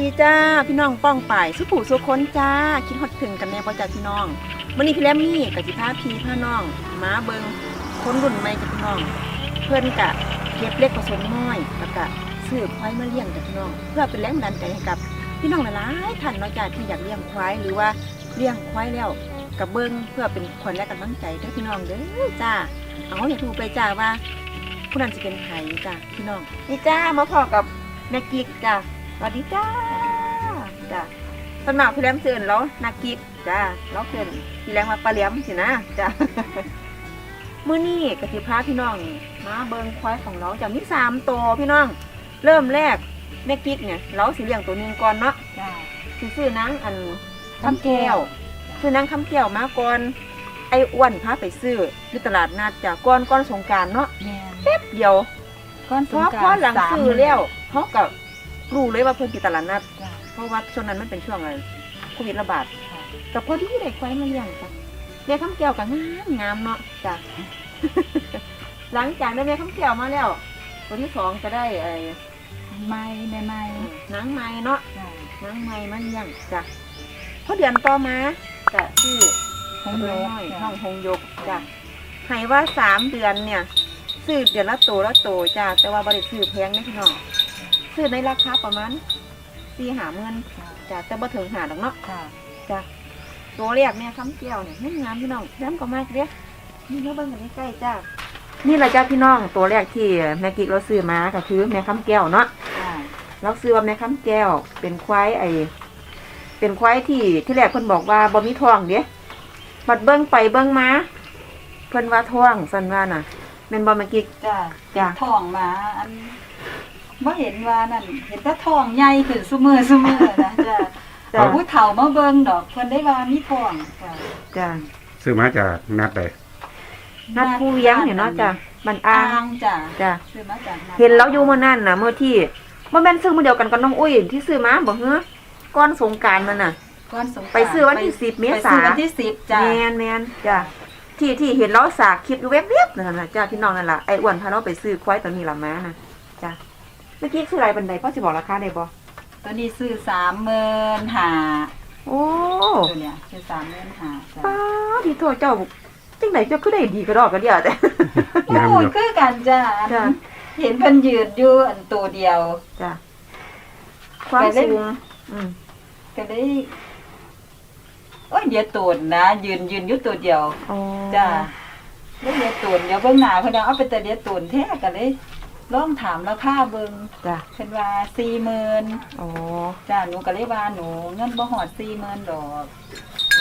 ดีจ้าพี่น้องป้องป่ายสุผูสุคนจ้าคิดฮอดถึงกันแน่พอจ้าพี่น้องวันนี้พี่แลมมี่กับจิพาพีพาน้องมาเบิงคนรุ่นใหม่กับพี่น้อง เพื่อนกะเก็บเล็กผสมน้อยแล้วก็ซื้อควายมาเลี้ยงกับพี่น้อง เพื่อเป็นแรงบันใจให้กับพี่น้องหลายๆท่านนาะจ้าที่อยากเลี้ยงควายหรือว่าเลี้ยงควายแล้วกับเบิงเพื่อเป็นขวัญและกำลังใจเด้อพี่น้องเด้อจ้าเอาอย่าถูกไปจ้าว่าผู้นั้นจะเป็นใครจ้าพี่น้องนี่จ้ามาพอกับแม่กิ๊กจ้า สวัสดีจ้าจ้าสวนมัครพี่แหลมเชิญแล้วนักกิจจ้าเราเชิญพี่แหลมมาปลาเหลียมสินะจ้ามื้อนี้กสิพาพี่น้องมาเบิ่งควายของเราจะมีสามตัวพี่น้อง เริ่มแรกแม่กิ๊กเนี่ยเราสิเลี้ยงตัวหนึงก่อนเนาะจ้าสิซื้อนางอันคำแก้วซื้อนางคำแก้วมาก่อนไอ้อ้วนพาไปซื้อที่ตลาดนัดจ้าก่อนก่อนสงกรารเนาะแม่นแป๊บเดียวก้อนเพสงราะกเพรานราะต์หลังสามซื้อแล้วเขากับ รู้เลยว่าเพิ่นที่ตลาดนัด จ้าเพราะว่าช่วงนั้นมันเป็นช่วงอะไรโควิดระบาดค่ะกับพอดีได้ควายมาเลี้ยงจ้ะแม่ข้ามแก้วกับงามงามเนาะจ้ะ หลังจากได้แม่ข้ามแก้วมาแล้วตัวที่สองจะได้ไอ้ไม่แม่ไม่หนังไม้เนาะ จ้าหนังไม้มาเลี้ยงจ้ะพอเดือนต่อมาจะชื่อหงโยน้อยจ้ะ ห้องหงยกจ้ะให้ว่าสามเดือนเนี่ยซื้อเดือนละโตละโตจ้ะแต่ว่าบริซื้อแพงนะพี่น้อง ซื้อในราคาประมาณสี่หาเงินจ้ะแต่บ่ถึงหาดอกเนาะค่ะ จ้ะตัวแรกแม่คำแก้วเนี่ยงามพี่น้องน้ำก็มากเด้นี่เราเบิ่งกันใกล้ๆจ้านี่แหละจ้าพี่น้องตัวแรกที่แม่กิ๊กเราซื้อมาก็คือแม่คำแก้วเนาะจ้าเราซื้อว่าแม่คำแก้ว เป็นควายไอเป็นควายที่ที่แรกเพิ่นบอกว่าบ่มีท้องเด้บัดเบิ่งไปเบิ่งมาเพิ่นว่าท้องสันว่าน่ะแม่นบ่แม่กิ๊กจ้าจ้ะท้องมาอัน บ่เห็นว่านั่นเห็นแต่ท้องใหญ่ขึ้นซุมือซุมือนะจ้าจ้ะ แต่ผู้เฒ่ามาเบิ่งดอกเพิ่นได้ว่ามีท้องจ้าจ้าซื้อมาจากนัดใดนัดผู้เลี้ยงเนี่ยเนาะจ้ะบันอ่าอ่างงจ้าจ้ะซื้อมาจากดเห็นเราอยู่เมื่อนั่นน่ะ เมื่อที่บ่แม่นซื้อมื้อเดียวกันกับน้องอุ้ยที่ซื้อมาบ่เฮ้อก้อนสงกรารมันน่ะก้อนสงกรานต์ไปซื้อวันที่10เมษา ไปซื้อวันที่10จ้าแมนแมนจ้ะที่ที่เห็นเราสากคลิปอยู่แวบๆนั่นน่ะจ้าพี่น้องนั่นล่ะไอ้อ้วนพาเราไปซื้อควายตัวนี้ล่ะมาน่ะจ้ะ เมื่อกี้ซื้ออะไรบันไดพ่อสิบอกราคาได้บ่ตัวนี้ซื้อ35,000โอ้ตัวเนี้ยซื้อ35,000จ้าป้าที่โทษเจ้าจังไหนเจ้าคือได้ดีกระดอกกระเดียแต่โอ้งามอยู่คือกันจ้าจ้ะเห็นเพิ่นยืนอยู่อันตัวเดียวจ้ะความสูงอืมก็ได้โอ้ยเดียวตูนนะยืนยืนอยู่ตัวเดียวอ๋อจ้าแล้วเดียวตูนเดี๋ยวเบิ่งหน้าเพิ่นเอาเอาไปแต่เดียวตูนแท้ก็เลย ลองถามราคาเบิ่งจ้ะเพิ่นว่า40,000อ๋อจ้าหนูก็เลยว่าหนูเงินบ่ฮอด40,000ดอก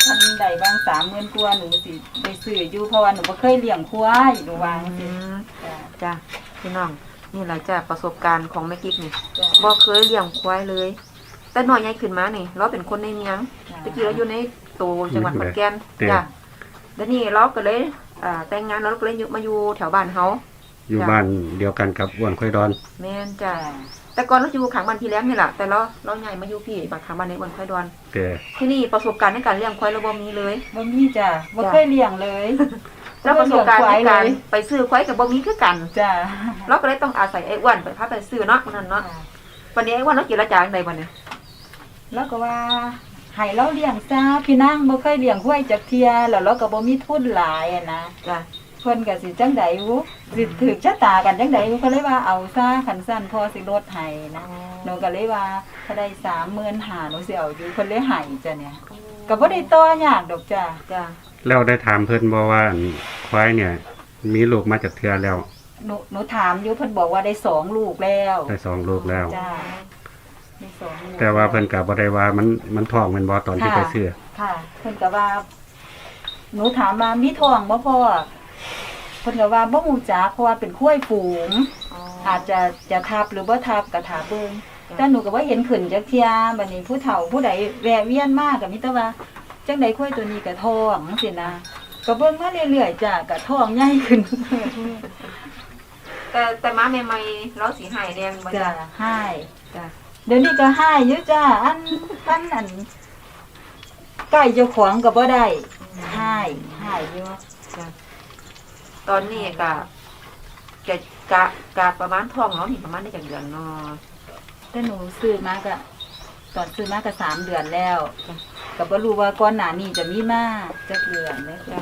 อันใดบาง30,000กว่าหนูสิได้ซื้ออยู่เพราะว่าหนูบ่เคยเลี้ยงควายหนูว่าจังอืซี่มจ้าจ้ะพี่น้องนี่แหละจ้ะประสบการณ์ของแม่กิ๊กนี่จ้าบ่เคยเลี้ยงควายเลย แต่หน่อยใหญ่ขึ้นมานี่เราเป็นคนในเมียงตะกี้เราอยู่ในตัวจังหวัดขอนแก่นจ้ะแล้วนี่เราก็เลยอ่าแต่งงานแล้วเราก็เลยอยู่มาอยู่แถวบ้านเฮา อยู่จ้ะบ้านเดียวกันกับอ้วนค่อยดอน แม่นจ้ะจ้าแต่ก่อนเราอยู่ขังบ้านพี่แหลมนี่แหละแต่เราเราใหญ่มาอยู่พี่บ้านขังบ้านในวันค่อยดอนแต่ที่นี่ประสบการณ์ในการเลี้ยงควายเราบ่มีเลย บ่มีจ้าบ่เคยเลี้ยงเลยแล้วประสบการณ์ในการเลยไปซื้อควายกับบ่มีคือกันจ้าเราก็เลยต้องอาศัยไอ้อ้วนไปพาไปซื้อเนาะวันนั้นเนาะวันนี้ไอ้อ้วนเราเกี่ยวจาจังใดบ่เนี่ยแล้วก็ว่าให้เราเลี้ยงซาพี่นางบ่เคยเลี้ยงห้วยจักเทียแล้วเราก็บ่มีทุนหลายอะนะจ้ะ เพิ่นก็สิจังไดวุสิถึกชะตากันจังไดวุก็เลยว่าเอาซาคันสั้นพอสิลดให้นะหนูก็เลยว่าถ้าได้35,000หนูสิเอาอยู่เพิ่นเลยให้จ้ะเนี่ยก็บ่ได้ต่อยากดอกจ้ะจ้ะแล้วได้ถามเพิ่นบ่ว่าอันควายเนี่ย มีลูกมาจากเทือแล้ว หนูหนูถามอยู่เพิ่นบอกว่าได้สองลูกแล้วได้สองลูกแล้ว จ้ะได้สองลูกแต่ว่าเพิ่นก็บ่ได้ว่ามันมันท้องแมันบ่ตอนที่ไปซื้อค่ะ เพิ่นก็ว่าหนูถามว่ามีท้องบ่พ่อ เพิ่นก็ว่าบ่ฮู้จักเพราะว่าเป็นข้วยฝูง อาจจะจะทับหรือบ่ทับก็ถาเบิ่งแต่หนูก็บ่เห็นขึ้นจักเที่ยบัดนี้ผู้เฒ่าผู้ใดแวะเวียนมาก็มีแต่ว่าจังไดข้วยตัวนี้ก็ท้องจังซี่นะก็เบิ่งมาเรื่อยๆจ้ะก็ท้องใหญ่ขึ้นแต่แต่มาใหม่ๆเราสีหายแดงบ่จ้ะจ้ะให้จ้ะเดี๋ยวนี้ก็ให้อยู่จ้ะอันอันอันใกล้เจ้าของก็บ่ได้ให้ให้อยู่จ้ะ ตอนนี้ก็จะกะกะประมาณท้องเนาะนี่ประมาณได้จากเดือนเนาะแต่หนูซื้อมาก็ตอนซื้อมาก็สามเดือนแล้วก็บ่รู้ว่าก่อนหน้านี้จะมีมาจักเดือนแล้วจ้ะ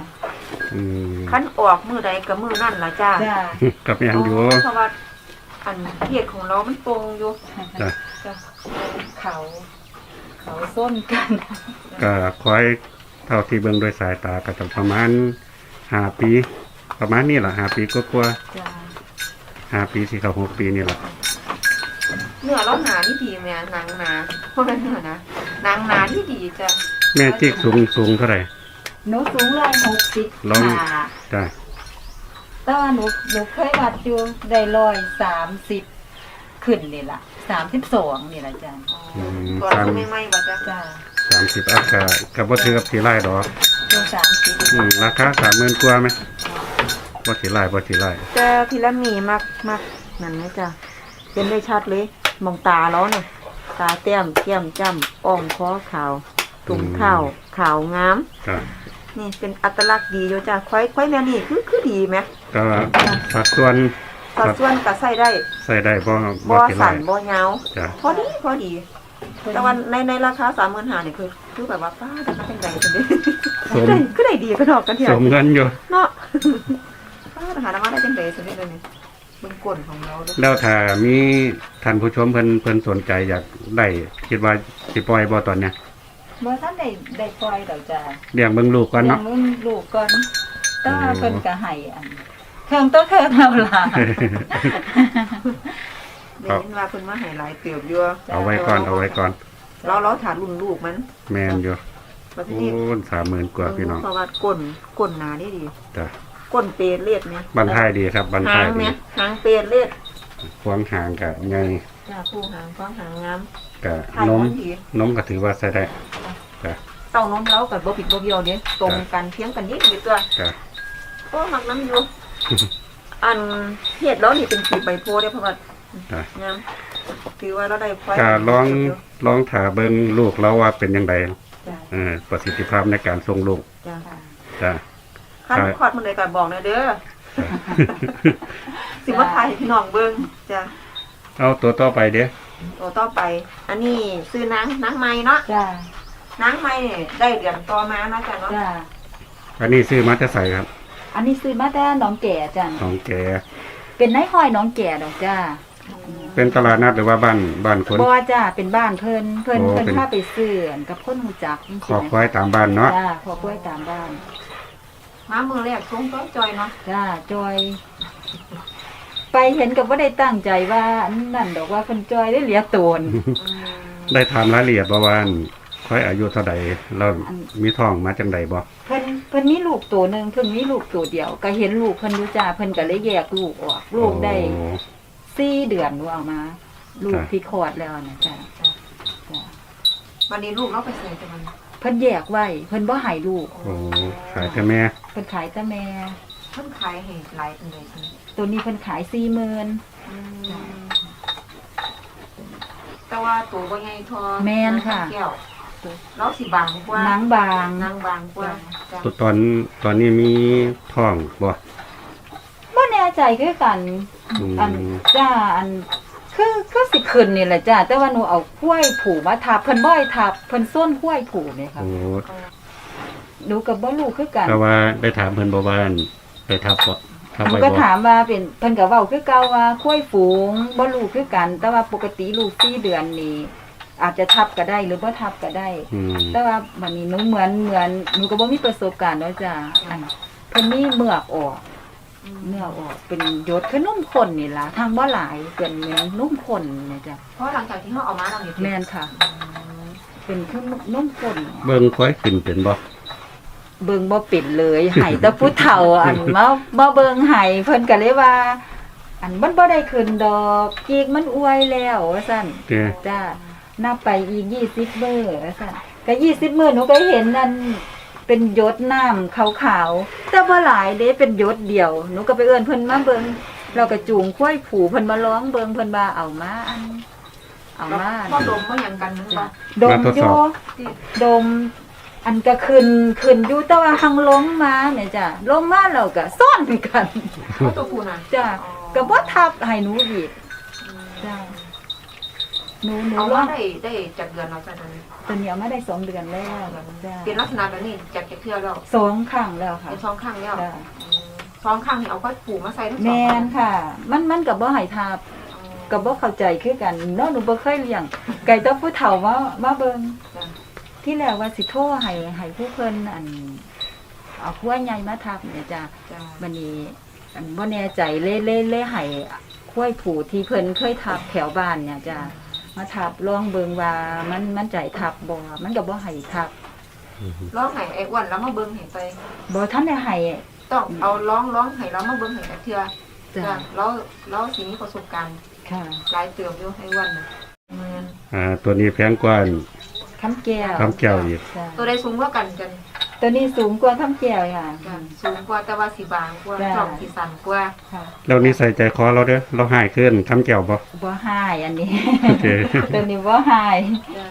อืมคันออกมือใดกับมือนั่นล่ะจ้าจ้ากับแม่นอยู่ เพราะว่าอันเพียดของเรามันตรงอยู่จ้ะ จ้ะเขา เขาส้นกันก็คอยเท่าที่เบิ่งโดยสายตาก็จะประมาณห้าปี ประมาณนี้ล่ะห้าปีก็กว่าจ้าๆห้าปีสี่เข้าหกปีนี่ล่ะเนื้อเราหนาที่ดีแม่หนังหนาเพราะมันเนื้อนะหนังหนาที่ดีจ้ะแม่จิกสูงสูงเท่าไหร่ หนูสูงร้อยหกสิบลองห้าจ้ะแต่ว่าหนูหนูเคยวัดอยู่ได้ร้อยสามสิบขึ้นนี่ล่ะสามสิบสองนี่ล่ะจ้าอืมก่อนสามไม่ไม่บ่จ้ะจ้าสามสิบอัพก็ก็บ่ถือกับสีไล่ดอกตัวสามสิบอืมราคาสามหมื่นกว่าไหม บ่สีไล่บ่สีไล่แต่ทีละมีมากมากนั่นนะจ้ะเป็นได้ชัดเลยมองตาแล้วเนี่ยตาแต้มเทียมจ้ำอ่องคอขาวถุงเท้าขาวงามจ้ะนี่เป็นอัตลักษณ์ดีอยู่จ้ะควายควายแม่นี่คือคือดีไหมก็สัดส่วนสัดส่วนก็ใส่ได้ใส่ได้บ่บ่บ่สีไล่สั่นบ่ยาวจ้ะพอดีพอดีแต่ว่าในในราคาสามหมื่นห้าเนี่ยคือคือแบบว่าป้าได้มาเป็นใดกันดิสมได้คือได้ดีก็ดอกกันเถสอะมเงินอยู่เนาะ ป้าหาได้มาได้เป็นใดสิได้เลยเบิ่งก้นของเราเด้วยแล้วถ้ามีท่านผู้ชมเพิ่นเพิ่นสนใจอยากได้คิดว่าสิปล่อยบ่ตอนเนี้ยเมื่อท่านได้ได้ปล่อยดอกจ้าเลี้ยงเบิ่งลูกก่อนเลี้ยเนาะงมึงลูกก่อนแต่ว่าอืมเพิ่นก็ให้อันเครื่องตัวเครื่องเราล่ะได้ยินว่าเพิ่นมาให้หลายเติบอยู่เอาไว้ก่อนเอาไว้ก่อนเราเราถารุ่นลูกมันแม่นอยู่ประเทโอ้ศสามหมื่นกว่าพี่น้องเพราะว่าก้นก้นหนาดีดีจ้ะ ก้นเปรตเลียดไหมบันทายดีครับบันหาทายงไหมดีหางเปรตเลียดควงหางกะไงจ้าคู่หางฟ้องหางงามกะถ่ายนมมันดีนมก็ถือว่าใช้ได้จ้ะเต้านมเรากับบ่ผิดบ่เบี้ยวเด้ตรงกันเพียงกันนิดเดียวตัวจ้ะโอ้มักน้ำอยู่ อันเฮ็ดแล้วนี่เป็นสีใบโพธิ์เด้เพราะว่าจ้ะงามถือว่าเราได้ควายกะลองลองถาเบิ่งลูกเราว่าเป็นยังไงจ้าเออประสิทธิภาพในการส่งลูกจ้า จ้ะ คันคลอดมื้อใดก็บอกหน่อยเด้อสิมาถ่ายให้พี่น้องเบิ่งจ้ะเอาตัวต่อไปเด้อตัวต่อไป อันนี้ซื้อนางนางไม้เนาะจ้านางไม้นี่ได้เดือนต่อมาเนาะจ้ะเนาะจ้าอันนี้ซื้อมาจะใส่ครับ อันนี้ซื้อมาแต่หน้องแก่จ้ะของแกเป็นนายห้อยหน้องแก่ดอกจ้าเป็นตลาดนัดหรือว่าบ้านบ้านคนบ่จ้าเป็นบ้านเพิ่นเพิ่นโอ้เพิ่นเป็นพาไปซื้ออั่นกับคนหูจักจังขซี่อนะควายตามบ้านเนาะจ้าขอกล้วยตามบ้าน มามือแรกชงต้นจอยเนาะจ้าจอย ไปเห็นกับว่าได้ตั้งใจว่าอันนั่นดอกว่าเพิ่นจอยได้เหลียโตน อืมได้ถามรายละเอียดบ่ว่าอั่นควายอายุเท่าใดแล้วอันมีท้องมาจังใดบ่เพิ่นเพิ่นมีลูกตัวหนึงเพิ่นมีลูกตัวเดียว ก็เห็นลูกเพิ่นอยู่จ้าเพิ่นก็เลยแยกลูกออกลูกได้โอ้ สี่เดือนว่าเอามา ลูกจ้ะ ที่คลอดแล้วนะจ้าจ้าวันนี้ลูกเราไปใส่จังมัน เพิ่นแยกไว้เพิ่นบ่ให้ลูก โอ้ขายแต่แม่เพิ่นขายแต่แม่เพิ่นขายให้หลายอันใดจังตัวนี้เพิ่นขาย40,000อืมแต่ว่าตัวบ่ใหญ่ทอแม่นค่ะ แก้วเราสิบางกว่าหนังบาง นางบางกว่าจ้ะตอนตอนนี้มีท้องบ่บ่แน่ใจคือกัน อืมอันจ้าอัน คือคือสิขึ้นนี่แหละจ้าแต่ว่าหนูเอาข้วยผูมาทับเพิ่นบ่ให้ทับเพิ่นส้นข้วยผูนี่ค่ะโอ้หนูก็บ่รู้คือกันแต่ว่าได้ถามเพิ่นบ่ว่าอั่นไปทับบ่ทับหนูไว้ก็บ่ถามว่าเป็นเพิ่นก็เว้าคือเก่าว่าข้วยฝูงบ่รู้คือกัน แต่ว่าปกติลูก4เดือนนี่อาจจะทับก็ได้หรือบ่ทับก็ได้ อืมแต่ว่าบัดนี้หนูเหมือนเหมือนหนูก็บ่มีประสบการณ์เนาะจ้าอันเพิ่นมีเมือกออก เนื้อออกเป็นหยดคือนุ่มข้นนี่ล่ะทางบ่หลายเป็นเหมือนนุ่มข้นเนี่ยจ้ะเพราะหลังจากที่เขาเอามาเรานี่แม่นค่ะ เป็นคือนุ่มข้น เบิ่งควายขึ้นเป็นบ่เบิ่งบ่เป็นเลยไห้แต่ผู้เฒ่าอันมามาเบิ่งไห้เพิ่นก็เลยว่า อันมันบ่ได้ขึ้นดอกกีกมันอวยแล้วว่าซั่นเด้อจ้านับไปอีก20มื้อว่าซั่นก็20มื้อหนูก็เห็นนั่น เป็นหยดน้ำขาวๆแต่บ่หลายเด้เป็นหยดเดียวหนูก็ไปเอิ้นเพิ่นมาเบิ่งเราก็จูงควายผูเพิ่นมาร้องเบิ่งเพิ่นว่าเอามาอัน เอามาอันพ่อดมเขาอย่างกันนึงจ้ะว่า ดมอยู่ดม อันก็ขึ้นขึ้นอยู่แต่ว่าหังลงมาเนี่ยจ้ะลงมาเราก็ซ่อนกัน เขาตัวผู้น่ะจ้ะก็บ่ทับให้หนูอีกจ้ะ หนูหนูเอาว่าว่าได้ได้จากเดือนเราจ้ะตอนนี้ตัวเนี้ยมาได้สองเดือนแล้วจ้าเป็นลักษณะแบบนี้จากจะเที่ยวแล้วสองครั้งแล้วค่ะเป็นสองข้างแล้วจ้าอืมสองข้างนี่เอาก็ผูกมาใส่ทั้งสแมองข้างนค่ะ มันมันกับบ่ใหายทาบอ๋อกับบ่เข้าใจคือกันเนาะหนูบ่เคยเลี้ยงไก่ต้องผู้เฒ่ามามาเบิ่ง จ้ะที่แรกว่าสิโทรให้ให้ผู้เพิ่นอันเอาขั้วใหญ่มาทับเนี่ยจ้าจ้ะวันนี้อันบ่แน่ใจเล่เล่เล่ให้ขั้วผูที่เพิ่นเคยทับแถวบ้านเนี่ยจ้า มาทับลองเบิ่งว่ามันมันใจทับบ่มันก็บ่ให้ทับร้องไห้ไอ้อ้วนแล้วมาเบิ้งเห็นไปบ่ทันได้ให้ต้องเอาร้องร้องไห้แล้วมาเบิ้งเห็นแต่เทื่อจ้าจ้ะแล้วแล้วสิมีประสบการณ์ค่ะหลายเติมอยู่ไอ้อ้วนน่ะแม่นอ่าตัวนี้แพงกว่าคำแก้วคำแก้วอีกจ้ะตัวใดสูงกว่ากันกัน ตัวนี้สูงกว่าคำแก้วค่ะ จ้ะสูงกว่าแต่ว่าสีบางกว่าจ้ะช่องสีสันกว่าค่ะแล้วนี่ใส่ใจคอเราเด้อเราหายขึ้นคำแก้วบ่บ่หายอันนี้ โอเค ตัวนี้บ่หายจ้ะ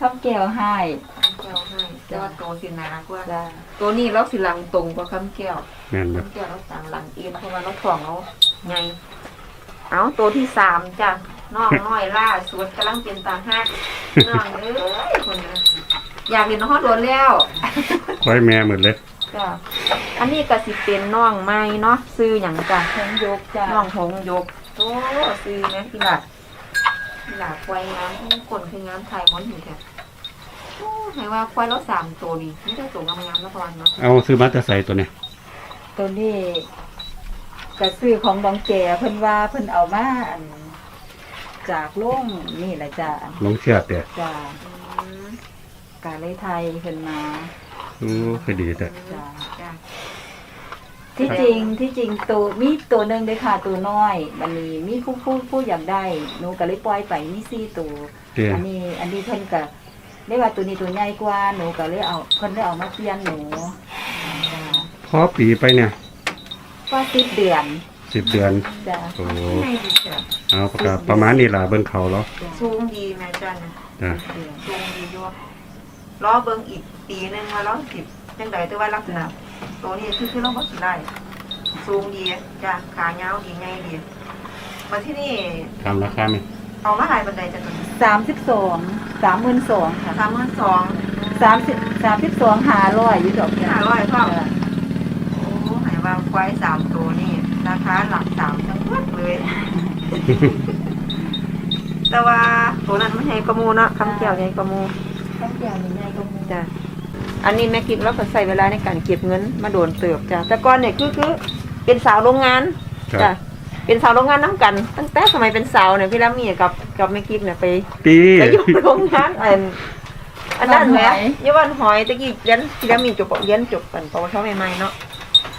คำแก้วหายคำแก้วให้แต่ว่าตัวสีหนากว่าจ้ะตัวนี้เราสีหลังตรงกว่าคำแก้วแม่นบ่คำแก้วเราต่างหลังเอียงเพราะว่าเราถ่วงเราไงเอาตัวที่สามจ้ะน้องน้อยล่าสุดกำลังเป็นตาหักน้องเอ้ยคนนี้ อยากเห็นน้องโดนแล้วควายแม่หมดเลยจ้ะอันนี้ก็สิเป็นน้องไม้เนาะซื้ออย่างจ้ะแขนยกจ้ะน้องหงยกโอ้ซื้อแม่พี่หลัดพี่หลัดควายงามคนคืองามไทยมอนหินแท้โอ้ให้ว่าควายเราสามตัวนี่ไม่ได้ตัวงามๆแล้วพอนเนาะเอาซื้อมาแต่ใส่ตัวเนี้ตัวนี้ก็ซื้อของดองแก่เพิ่นว่าเพิ่นเอามาอันจากโรงนี่แหละจ้ะลงเชือดเด้อจ้ะอืม กาเลยไทยเพิ่นมาโอ้คือดีแต่จ้ะจ้ะที่จริงที่จริงตัวมีตัวหนึงเด้อค่ะตัวน้อย มันมีมีผู้ผู้ผู้อยากได้หนูก็เลยปล่อยไปมีสี่ตัวเด้ออันนี้อันนี้เพิ่นก็ได้ว่าตัวนี้ตัวใหญ่กว่าหนูก็เลยเอาเพิ่นได้เอามาเปลี่ยนหนูจ้ะพอปีไปเนี่ยก็สิบเดือนสิบเดือนจ้ะโอ้ให้ดีจ้ะเอาประกาศประมาณนี้ล่ะเบิ่งเขาแล้วสูงดีแม่จันจ้ะเดือน สูงดีอยู่ รอเบิ่งอีกปีหนึงว่าเราสิบจังใดแต่ว่าลักษณะตัวนี้คือคือเราบ่สิไล่สูงดีจ้ะขายาวดีใหญ่ดีมาที่นี่ตามราคาไหมเอามาหลายบันไดจ้ะตัวนี้สามสิบสองสามหมื่นสองค่ะสามหมื่นสองสามสิบสามสิบสองหาร้อยอยู่ดอกห้าร้อยพ่อจ้ะโอ้หายว่าควายสามตัวนี่ราคาหลักสามทั้งหมดเลย แต่ว่าตัวนั้นไม่ใช่กระมูเนาะคำเกี่ยวใหญ่กระมู ต้องเกี่ยวยังไงก็มีจ้ะอันนี้แม่กิ๊กเราก็ใส่เวลาในการเก็บเงินมาโดนเติบจ้ะแต่ก่อนเนี่ยคือคือเป็นสาวโรงงานครับ จ้ะเป็นสาวโรงงานน้ำกัน ตั้งแต่สมัยเป็นสาวเนี่ยพี่ลามีกับกับแม่กิ๊กเนี่ยไปปีไปอยู่โรงงานอันอันนั้นแหละอยี่วันหอยตะกี้เรียนพี่ลามีจบเรียนจบกันปวชใหม่ๆเนาะ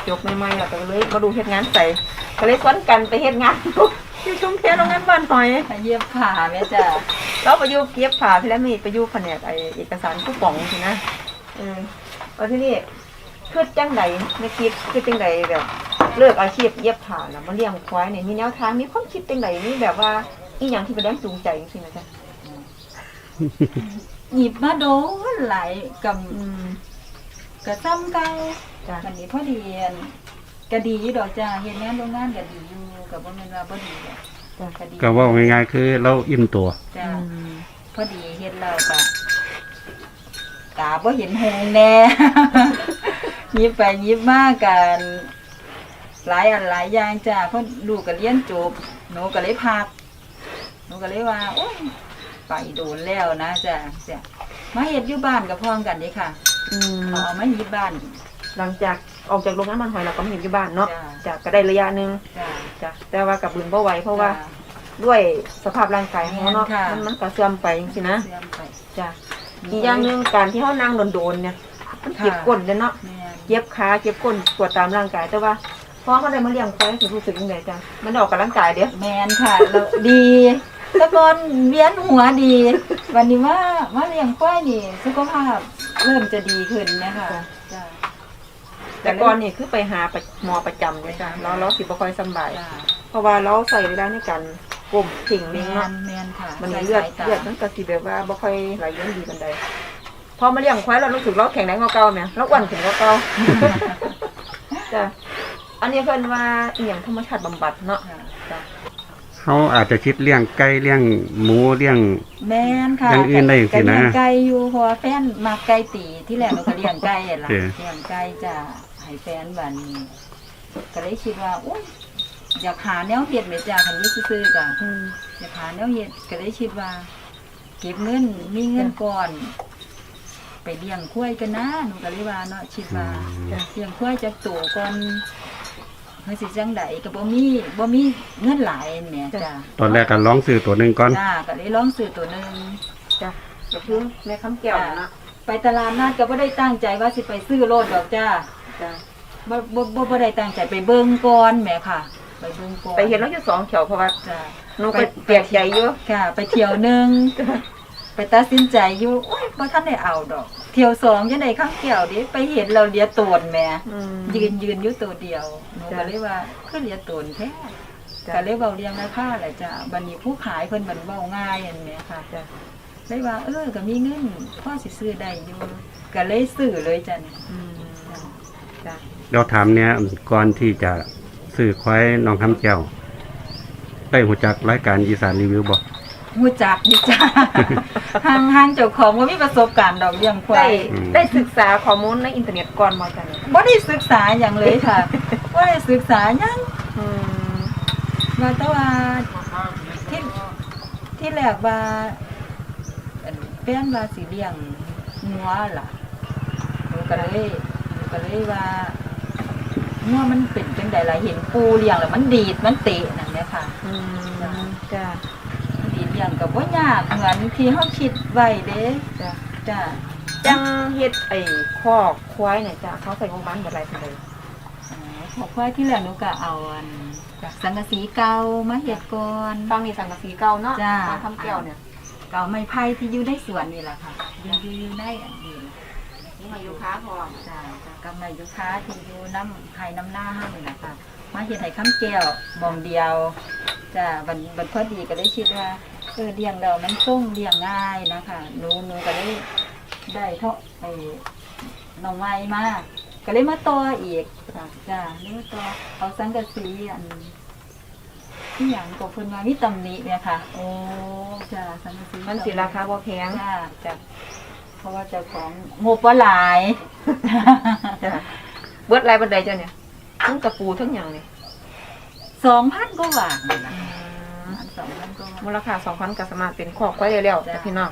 จบใหม่ๆแล้วก็เลยมาดูเฮ็ดงานใส่ก็เลยชวนกันไปเฮ็ดงาน อยู่ชุมเพโรงงานบ้านหอยมาเยียบขาแม่จ้ะเราไปอยู่เก็บผ้าพี่แล้วมีไปอยู่แผนกไอเอกสารผู้ปองสินะเออแล้วที่นี่คือจังใดในคลิปคือจังใดแบบ เลิกอาชีพเย็บผ้าแล้วมาเลี้ยงควายเนี่ยมีแนวทางมีความคิดจังใดมีแบบว่าอีหยังที่เป็นแรงจูงใจจริงๆนะจ๊ะหยิบมาโดนหลายกับอืมกระซ้ำเก่าจ้ะ วันนี้พอดีอันก็ดีอยู่ดอกจ้าเฮ็ดงานโรงงานก็ดีอยู่ ก็บ่แม่นว่าบ่ดีดอกจ้ะก็ดีก็เว่าง่ายๆคือเราอิ่มตัว จ้าอืมพอดีเฮ็ดแล้วก็ตาบ่เห็นหงแน่หยิบไปหยิบมากันหลายอันหลายอย่างจ้าเพราะลูกก็เรียนจบหนูก็เลยพักหนูก็เลยว่าโอ้ยไปโดนแล้วนะจ้ะจ้ะมาเฮ็ดอยู่บ้านกับพร้อมกันเด้ค่ะอืมเอาเอามาเฮ็ดบ้าน หลังจาก ออกจากโรงงานบ้านหอยเราก็มาอยู่ที่บ้านเนาะจ้ะจ้ะก็ได้ระยะหนึงจ้ะจ้ะแต่ว่ากับบืนบ่ไหวเพราะว่าจ้ด้วยสภาพร่างกายของเราเนาะค่ะ มันมันก็เสื่อมไปจริงๆนะเสื่อมไปจ้ะอีกอย่างหนึ่งการที่เขานั่งโดนๆเนี่ยมันเจ็บก้นเลยเนาะแม่นเจ็บขาเจ็บก้นปวดตามร่างกายแต่ว่าพอเขาได้มาเลี้ยงควายถึงรู้สึกยังไงจ้ะมันออกกำลังกายเด้อแมนค่ะแล้วดีแต่ก่อนเวียนหัวดี วันนี้มามาเลี้ยงควายนี่สุขภาพเริ่มจะดีขึ้นนะคะจ้ะ แต่ก่อนนี่คือไปหาประหมอประจำเนี่ยจ้ะเราเราสิบ่ค่อยสำบายจ้ะเพราะว่าเราใส่เวลาในการก้มถิ่งแมลิงเนาะนแมนค่ะมันใส่เลือดสายตาเลือดมันก็สิแบบว่าบ่ค่อยไหลเวียนดีปานใดพอมาเลี้ยงควายเรารู้สึกเราแข็งแรงกว่าเก่าแหมเราอ้วนขึ้นกว่าเก่าจ้ะอันนี้เพิ่นว่าอีหยังธรรมชาติบำบัดเนาะค่ะจ้ะเขาอาจจะคิดเลี้ยงไก่เลี้ยงหมูเลี้ยงแม่นค่ะอย่างอื่นได้อีกสินะก็เลี้ยงไก่อยู่เพราะว่าแฟนมาไก่ตีที่แรกหนูก็เลี้ยงไก่อะล่ะโอเคเลี้ยงไก่จะ ให้แฟนบัดนี้ก็เลยคิดว่าโอ๊ยอยากหาแนวเฮ็ดแม่จ้าคันนี้ซื่อๆก็อืมอยากหาแนวเฮ็ดก็เลยคิดว่า เก็บเงินมีเงินก่อน ไปเลี้ยงควายกันนะหนูก็เลยว่าเนาะคิดว่าอืมเลี้ยงควายจักตัวก่อนเฮ้ยสิจังไดก็บ่มีบ่มีเงินหลายแหม่จ้าตอนแรกก็ร้องซื้อตัวหนึ่งก่อนจ้าก็เลยลองซื้อตัวหนึงจ้ะก็คือแม่คำแก้วน่ะเนาะไปตลาดนัดก็บ่ได้ตั้งใจว่าสิไปซื้อโลดดอกจ้า จ้ะบ่บ่บ่บ่ได้ตั้งใจไปเบิ่งก่อนแหม่ค่ะ ไปเบิ่งก่อนไปเห็นแล้วอยู่สองเขียวเพราะว่าจ้าหนูก็เปียกใจอยู่ค่ะ ไปเที่ยวหนึงไปตัดสินใจอยู่โอ๊ยบ่ทันได้เอาดอก เที่ยวสองจังได๋ข้างเกี่ยวดิไปเห็นเราเหลียตนแหม่อืม ยืนยืนอยู่ตัวเดียวหนูจ้ะ ก็เลยว่าคือเหลียตนแท้จ้ะ ก็เลยเว้าเรียงราคาแหละจ้ะบัดนี้ผู้ขายเพิ่นบันเว้าง่ายอันเนี้ยค่ะจ้ะ เลยว่าเออก็มีเงินพอสิซื้อได้อยู่ก็เลยซื้อเลยจ้ะนี่อืมจ้ะ เราถามเนี่ยก่อนที่จะซื้อควายน้องคำเจ้าได้หูจักรายการอีสานรีวิวบ่ฮู้จักนี่จ้ะห่างห่างเจ้าของบ่มีประสบการณ์ดอกเลี้ยงควาได้ยได้ศึกษาข้อมูลในอินเทอร์เน็ตก่อนมาจ้ะเนี่ยบ่ได้ศึกษาหยังเลยค่ะบ่ได้ศึกษาหยังอืมว่าแต่ว่าที่ที่แรกว่าอันแฟนว่าสิเลี้ยงงัวล่ะหนูก็เลยหนูก็เลยว่า งัวมันเป็นจังไดล่ะเห็นปูเลี้ยงแล้วมันดีดมันเตะนั่นแหละค่ะอืมจ้ะมันดีดเลี้ยงก็บ่ยากเหมือนที่เฮาคิดไว้เด้จ้ะจ้ะจังเฮ็ดไอ้คอกควายเนี่ยจ้ะเขาใส่งบประมาณเท่าไหร่ไปเลยอ๋อขอควายที่แรกหนูก็เอาอันสังกะสีเก่ามาเฮ็ดก่อนฟังนี่สังกะสีเก่าเนาะจ้ะฟังคำแก้วเนี่ยเก่าไม้ไผ่ที่อยู่ในสวนนี่แหละค่ะอยู่อยู่อยู่ในอันนี้นะนี่ มาอยู่ค้าพร้อมจ้าจ้ากับไม้ยุค้าที่อยู่น้ำไผ่น้ำหน้าห้างนี่แหละค่ะมาเห็นไห้ข้ามแก้วบอมเดียวจ้าบันบันพอดีก็ได้คิดว่าเออเลี้ยงเรามันส่งเลี้ยงง่ายนะคะหนูหนูก็ได้ได้เท่าไอ้น้องไม้มาก็เลยมาต่ออีกจ้าจ้าเลยมาต่อเอาสังกะสีอันที่อย่างก็เพิ่นมามีตำหนิเนี่ยค่ะ โอ้จ้าสังกะสีมันสิราคาบ่แพงจ้าจ้า เพราะว่าเจ้าของงบว่าหลายจ้ะเบิดรายบันไดจ้ะเนี่ยทั้งตะปูทั้งหยังนี่สองพันกว่าบาทนี่นะสองพันกว่าบาท มูลค่า2,000ก็สามารถเป็นคอกควายได้แล้วจ้ะจ้ะพี่น้อง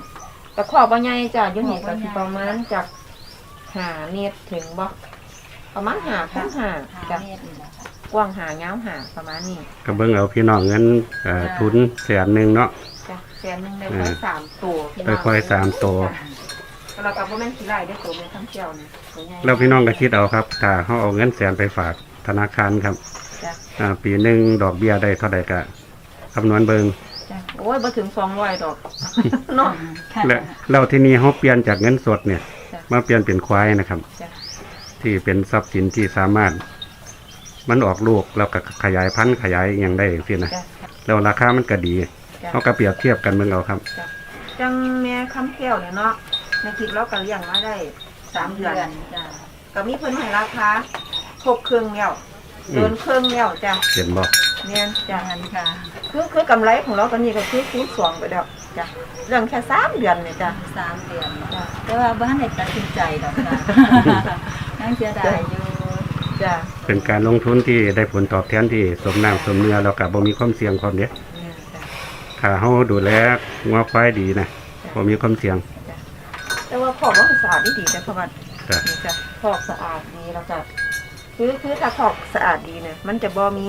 แต่คอกบ่ใหญ่จ้ะอยู่นี่คก็อกบ่ใหญ่สิประมาณจาก5เมตรถึงบ่ประมาณ5คูณห้า5จ้ะเมตรนี่แหละค่ะกว้างหายาวหาประมาณนี้ก็เบิ่งเอาพี่น้องเงินเอ่อจ้ะทุนแสนหนึ่งเนาะ จ้ะแสนหนึงได้อืควายมสามตัวพี่ไปน้องควายสามตัว จ้ะ แล้วก็บ่แม่นขี้ไล่ได้อตัวแม่นทั้งเที่ยวนี่ตัวใหญ่แล้วพี่น้องก็คิดเอาครับถ้าเขาเอาเงินแสนไปฝากธนาคารครับจ้ะอ่าปีหนึ่งดอกเบี้ยได้เท่าใดก็คำนวณเบิงจ้ะโอ้ยบ่ถึง200ดอกเนาะ ค่ะและแล้วที่นี่เขาเปลี่ยนจากเงินสดเนี่ย จ้ะ มาเปลี่ยนเป็นควายนะครับ จ้ะที่เป็นทรัพย์สินที่สามารถ มันออกลูกแล้วก็ขยายพันธุ์ขยายอหย่างได้สินะจ้ะแล้วราคามันก็ดีจ้ะเขาก็เปรียบเทียบกันเบิ่งเอาครับจังแม่คำแก้วเนี่ยเนาะ ในคลิปเราก็เลี้ยงมาได้สามเดือนจ้าก็มีเพิ่นให้ราคาครบเครื่องแล้วอืมเกินเครื่องแล้วจ้ะเห็นบ่แม่นจ้ะจานค่ะคือคือกำไรของเราตอนนี้ก็คือคูณสองไปแล้วจ้ะเรื่องแค่สามเดือนเนี่ยจ้ะสามเดือนจ้ะแต่ว่าบ้านเด็กตัดสินใจดอกค่ะนั่งเสียดายอยู่จ้ะเป็นการลงทุนที่ได้ผลตอบแทนที่สมน้ำสมเนื้อแล้วก็บ่มีความเสี่ยงความเนี้ยแม่นจ้ะถ้าเฮาดูแลงัวควายดีนะบ่มีความเสี่ยง แต่ว่าขอบว่าสะอาดดีดีๆจ้ะเพราะว่าจ้ะ นี่จ้ะขอบสะอาดดีแล้วก็คือคือถ้าขอบสะอาดดีเนี่ยมันจะบ่มี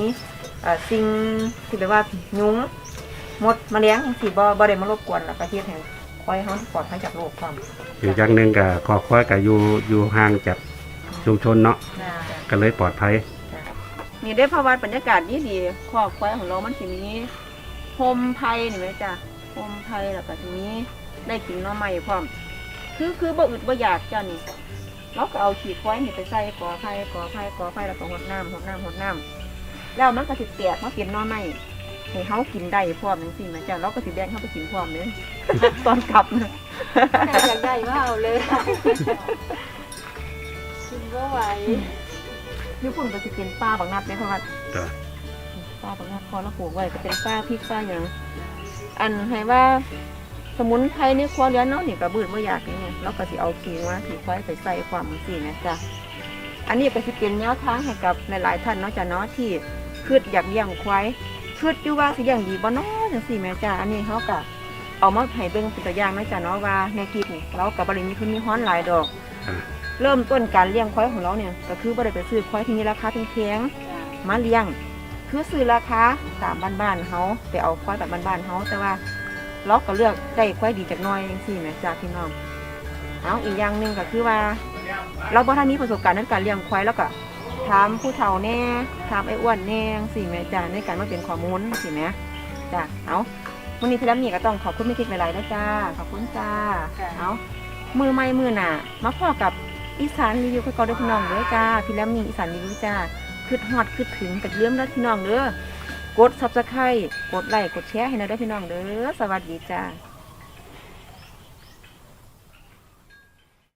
เอ่อสิ่งที่แบบว่ายุงมดแมลงจังซี่บ่บ่ได้มารบกวนแล้วก็เฮ็ดให้ควายเฮาปลอดภัยจากโรคความอีกอย่างหนึ่งก็ครอบครัวก็อยู่อยู่ห่างจากชุมชนเนาะจ้าก็เลยปลอดภัย นี่ได้ภาวะบรรยากาศดีดีๆครอบควายของเรามันสิมีโฮมไผ่นี่ไหมจ้ะโฮมไผ่แล้วก็ทีนี้ได้กินหน้อไม้พร้อม คือคือบ่อึดบ่อยากจ้ะนี่เราก็เอาขี้ควายนี่ไปใส่กอไผ่กอไผ่กอไผ่แล้วก็หดน้ำหดน้ำหดน้ำแล้วมันก็สิแตกมาเป็นหน้อไม้ให้เฮากินได้พร้อมจังซี่แม่จ้ะเราก็สิแบ่งเฮาไปกินพร้อมเด้ตอนกลับนะอยากได้ว่าเอาเลยกินก็ไหวญี่ปุ่นก็สิกินปลาบางนัดเนี่ยเพราะว่าจ้ะฟ้าบางนาคอแล้วปลูกไว้ก็เป็นฟ้าพริกฟ้าอย่างอันให้ว่า สมุนไพรในครัวเรือนเนาะนี่ก็บืดบ่อยากนี่ไงเราก็สิเอาขิงมาถือควายไปใส่ความจังซี่นะจ้ะอันนี้ก็สิเป็นแนวทางให้กับหลายๆท่านเนาะจ้ะเนาะที่คิดอยากเลี้ยงควายคิดอยู่ว่าสิเลี้ยงดีบ่เนาะจังซี่แม่จ้ะอันนี้เฮาก็เอามาให้เบิ่งเป็นตัวอย่างเนาะจ้ะเนาะว่าในคลิปนี่เราก็บ่ได้มีทุนมีฮ้อนหลายดอกอ่าเริ่มต้นการเลี้ยงควายของเราเนี่ยก็คือบ่ได้ไปซื้อควายที่มีราคาแพงๆมาเลี้ยงคือซื้อราคาตามบ้านๆเฮาไปเอาควายแบบบ้านๆเฮาแต่ว่า เราก็เลือกได้ควายดีจากหน้อยจังซี่แหมจ้าพี่น้องเอาอีกอย่างหนึ่งก็คือว่า เราบ่ทันมีประสบการณ์ในการเลี้ยงควายแล้วก็ถามผู้เฒ่าแน่ถามไอ้อ้วนแน่จังซี่แหม่จ้าในการมาเป็นข้อมูลจังซี่แหมจ้าเอาวันนี้พี่ลำนี่ก็ต้องขอบคุณแม่คิดหลายๆนะจ้าขอบคุณจ้าเอามือใหม่มือหน้ามาพอกับอีสานรีวิวคือเก่าเด้อพี่น้องเด้อจ้าพี่ลำนี่อีสานรีวิวจ้าคือฮอดคือถึงกับเลื่อมแล้วพี่น้องเด้อ กด Subscribe กดไลค์กดแชร์ให้หน่อยด้อพี่น้องเด้อสวัสดีจ้า